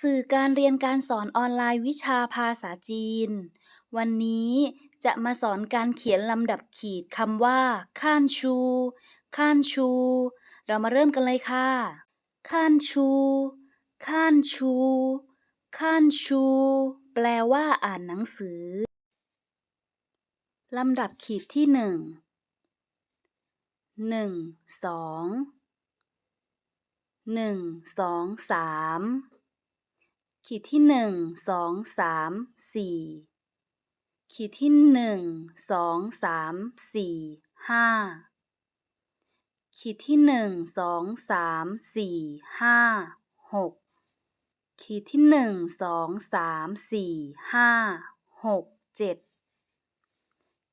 สื่อการเรียนการสอนออนไลน์วิชาภาษาจีน วันนี้จะมาสอนการเขียนลำดับขีดคำว่าข้านชูข้านชู เรามาเริ่มกันเลยค่ะข้านชูข้านชูข้านชู แปลว่าอ่านหนังสือ ลำดับขีดที่หนึ่งหนึ่งสองหนึ่งสองสาม ขีดที่หนึ่งสองสามสี่ขีดที่หนึ่งสองสามสี่ห้าขีดที่หนึ่งสองสามสี่ห้าหกขีดที่หนึ่งสองสามสี่ห้าหกเจ็ด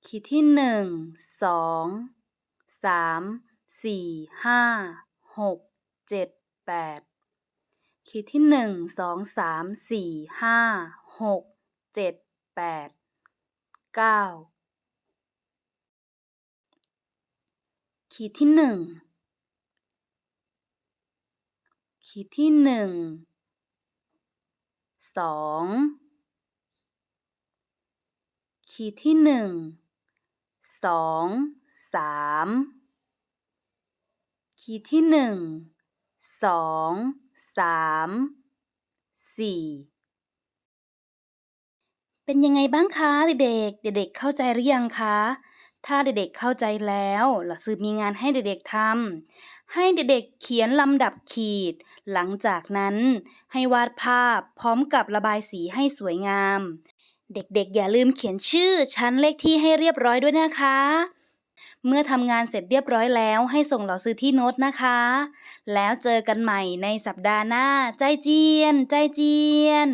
ขีดที่หนึ่งสองสามสี่ห้าหกเจ็ดแปด ขีดที่หนึ่งสองสามสี่ห้าหกเจ็ดแปดเก้าขีดที่หนึ่งขีดที่หนึ่งสองขีดที่หนึ่งสองสามขีดที่หนึ่งสอง สามสี่เป็นยังไงบ้างคะเด็กๆ เด็กๆเข้าใจหรือยังคะ ถ้าเด็กๆเข้าใจแล้วเราซื้อมีงานให้เด็กๆทำให้เด็กๆเขียนลำดับขีด หลังจากนั้นให้วาดภาพพร้อมกับระบายสีให้สวยงาม เด็กๆ อย่าลืมเขียนชื่อชั้นเลขที่ให้เรียบร้อยด้วยนะคะ เมื่อทำงานเสร็จเรียบร้อยแล้วให้ส่งเหล่าซื้อที่โน้ตนะคะ แล้วเจอกันใหม่ในสัปดาห์หน้า ใจเจียน ใจเจียน